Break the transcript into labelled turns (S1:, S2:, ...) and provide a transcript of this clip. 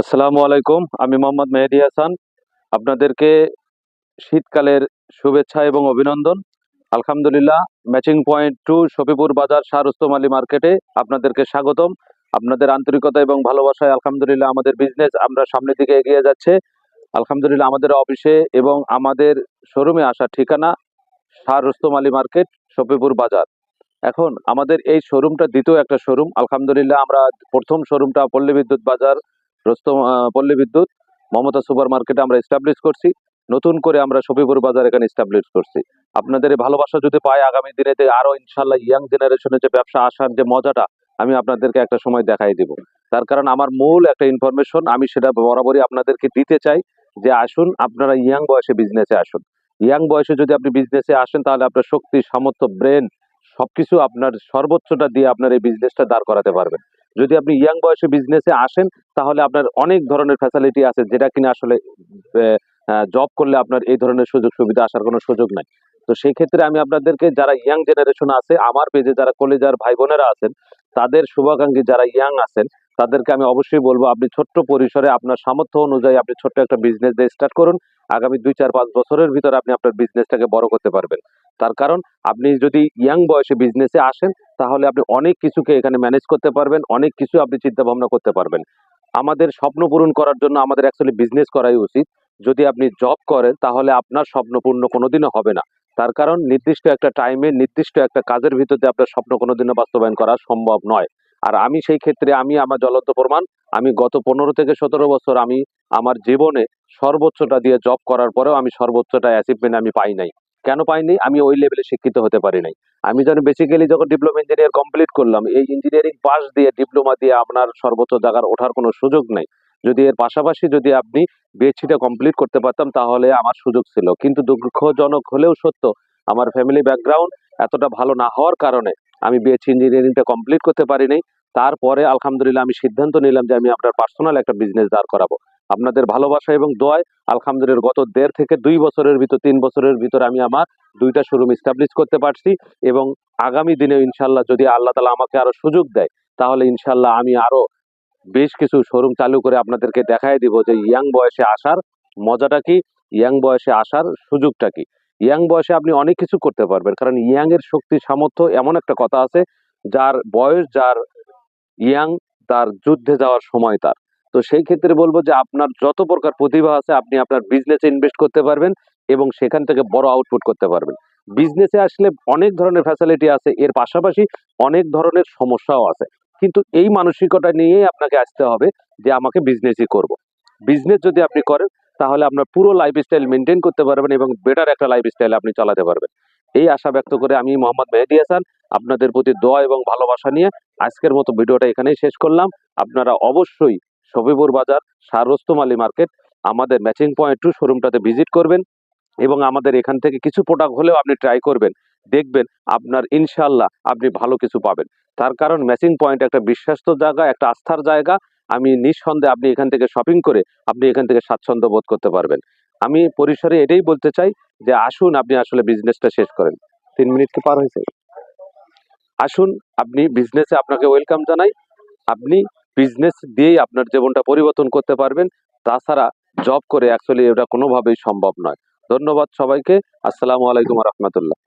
S1: আসসালামু আলাইকুম, আমি মোহাম্মদ মেহেদি হাসান। আপনাদেরকে শীতকালের শুভেচ্ছা এবং অভিনন্দন। আলহামদুলিল্লাহ ম্যাচিং পয়েন্ট টু শফিপুর বাজার শাহরুস্তম আলী মার্কেটে আপনাদেরকে স্বাগতম। আপনাদের আন্তরিকতা এবং ভালোবাসায় আলহামদুলিল্লাহ আমাদের বিজনেস আমরা সামনের দিকে এগিয়ে যাচ্ছে। আলহামদুলিল্লাহ, আমাদের অফিসে এবং আমাদের শোরুমে আসা ঠিকানা শাহ রুস্তম আলী মার্কেট, শফিপুর বাজার। এখন আমাদের এই শোরুমটা দ্বিতীয় একটা শোরুম আলহামদুলিল্লাহ, আমরা প্রথম শোরুমটা পল্লী বিদ্যুৎ বাজার রোস্তম পল্লী বিদ্যুৎ, মমতা সুপার মার্কেটে আমরা এস্টাবলিশ করছি। নতুন করে আমরা শফিপুর বাজার এখানে এস্টাবলিশ করছি। আপনাদের ভালোবাসা যদি পাই আগামী দিনেতে আরও ইনশাল্লাহ ইয়াং জেনারেশনের যে ব্যবসা আসার যে মজাটা, আমি আপনাদেরকে একটা সময় দেখাই দিব। তার কারণ আমার মূল একটা ইনফরমেশন আমি সেটা বরাবরই আপনাদেরকে দিতে চাই যে আসুন, আপনারা ইয়াং বয়সে বিজনেসে আসুন। ইয়াং বয়সে যদি আপনি বিজনেসে আসেন, তাহলে আপনার শক্তি, সামর্থ্য ব্রেন সবকিছু আপনার সর্বোচ্চটা দিয়ে আপনার এই বিজনেসটা দাঁড় করাতে পারবেন। যদি আপনি ইয়াং বয়সে বিজনেসে আসেন, তাহলে আপনার অনেক ধরনের ফ্যাসিলিটি আছে যেটা কিনা আসলে জব করলে আপনার এই ধরনের সুযোগ সুবিধা আসার কোনো সুযোগ নাই। তো সেই ক্ষেত্রে আমি আপনাদেরকে, যারা ইয়াং জেনারেশন আছে, আমার পেজে যারা কলেজার ভাই বোনেরা আছেন, তাদের শুভাকাঙ্ক্ষী যারা ইয়াং আছেন, তাদেরকে আমি অবশ্যই বলব, আপনি ছোট্ট পরিসরে আপনার সামর্থ্য অনুযায়ী আপনি ছোট্ট একটা বিজনেস দিয়ে স্টার্ট করুন। আগামী দুই, চার, পাঁচ বছরের ভিতরে আপনি আপনার বিজনেসটাকে বড় করতে পারবেন। তার কারণ আপনি যদি ইয়াং বয়সে বিজনেসে আসেন, তাহলে আপনি অনেক কিছুকে এখানে ম্যানেজ করতে পারবেন, অনেক কিছু আপনি চিন্তা ভাবনা করতে পারবেন। আমাদের স্বপ্ন পূরণ করার জন্য আমাদের অ্যাকচুয়ালি বিজনেস করাই উচিত। যদি আপনি জব করেন, তাহলে আপনার স্বপ্ন পূর্ণ কোনোদিনও হবে না। তার কারণ নির্দিষ্ট একটা টাইমে নির্দিষ্ট একটা কাজের ভিতরে আপনার স্বপ্ন কোনোদিনও বাস্তবায়ন করা সম্ভব নয়। আর আমি সেই ক্ষেত্রে আমি, আমার জ্বলন্ত প্রমাণ, আমি গত পনেরো থেকে সতেরো বছর আমি আমার জীবনে সর্বোচ্চটা দিয়ে জব করার পরেও আমি সর্বোচ্চটা অ্যাচিভমেন্ট আমি পাই নাই। কেন পাইনি? আমি ওই লেভেলে শিক্ষিত হতে পারি নাই। আমি যেন বেসিক্যালি যখন ডিপ্লোমা ইঞ্জিনিয়ার কমপ্লিট করলাম, এই ইঞ্জিনিয়ারিং পাস দিয়ে ডিপ্লোমা দিয়ে আপনার সর্বোচ্চ জায়গার ওঠার কোনো সুযোগ নেই। যদি এর পাশাপাশি যদি আপনি বিএসসিটা কমপ্লিট করতে পারতাম, তাহলে আমার সুযোগ ছিল। কিন্তু দুঃখজনক হলেও সত্য, আমার ফ্যামিলি ব্যাকগ্রাউন্ড এতটা ভালো না হওয়ার কারণে আমি বিএসসি ইঞ্জিনিয়ারিংটা কমপ্লিট করতে পারিনি। তারপরে আলহামদুলিল্লাহ আমি সিদ্ধান্ত নিলাম যে আমি আপনার পার্সোনাল একটা বিজনেস দাঁড় করাবো। আপনাদের ভালোবাসা এবং দোয়ায় আলহামদুলিল্লাহ গত দেড় থেকে দুই বছরের ভিতর, তিন বছরের ভিতর আমি আমার দুইটা শোরুম এস্টাবলিশ করতে পারছি এবং আগামী দিনে ইনশাল্লাহ যদি আল্লাহ তালা আমাকে আরও সুযোগ দেয়, তাহলে ইনশাল্লাহ আমি আরও বেশ কিছু শোরুম চালু করে আপনাদেরকে দেখাই দিব যে ইয়াং বয়সে আসার মজাটা কি ইয়াং বয়সে আসার সুযোগটা কি। ইয়াং বয়সে আপনি অনেক কিছু করতে পারবেন, কারণ ইয়াং এর শক্তি, সামর্থ্য এমন একটা কথা আছে, যার বয়স, যার ইয়াং তার যুদ্ধে যাওয়ার সময় তার। তো সেই ক্ষেত্রে বলব যে আপনার যত প্রকার প্রতিভা আছে, আপনি আপনার বিজনেসে ইনভেস্ট করতে পারবেন এবং সেখান থেকে বড় আউটপুট করতে পারবেন। বিজনেসে আসলে অনেক ধরনের ফ্যাসিলিটি আছে, এর পাশাপাশি অনেক ধরনের সমস্যাও আছে। কিন্তু এই মানসিকতা নিয়েই আপনাকে আসতে হবে যে আমাকে বিজনেসই করব। বিজনেস যদি আপনি করেন, তাহলে আপনার পুরো লাইফস্টাইল মেনটেন করতে পারবেন এবং বেটার একটা লাইফস্টাইল আপনি চালাতে পারবেন। এই আশা ব্যক্ত করে আমি মোহাম্মদ মেহেদি হাসান, আপনাদের প্রতি দোয়া এবং ভালোবাসা নিয়ে আজকের মতো ভিডিওটা এখানেই শেষ করলাম। আপনারা অবশ্যই শফিপুর বাজার সারস্তম আলী মার্কেট, আমাদের ম্যাচিং পয়েন্ট টু শোরুমটাতে ভিজিট করবেন এবং আমাদের এখান থেকে কিছু প্রোডাক্ট হলেও আপনি ট্রাই করবেন। দেখবেন আপনার ইনশাল্লাহ আপনি ভালো কিছু পাবেন। তার কারণ ম্যাচিং পয়েন্ট একটা বিশ্বস্ত জায়গা, একটা আস্থার জায়গা। আমি নিঃসন্দেহে আপনি এখান থেকে শপিং করে আপনি এখান থেকে স্বাচ্ছন্দ্য বোধ করতে পারবেন। আমি পরিসরে এটাই বলতে চাই যে আসুন আপনি আসলে বিজনেসটা শেষ করেন। তিন মিনিট কি পার হয়েছে? আসুন, আপনি বিজনেসে আপনাকে ওয়েলকাম জানাই। আপনি বিজনেস দিয়েই আপনার জীবনটা পরিবর্তন করতে পারবেন। তাছাড়া জব করে অ্যাকচুয়ালি এটা কোনোভাবেই সম্ভব নয়। ধন্যবাদ সবাইকে। আসসালামু আলাইকুম রহমতুল্লাহ।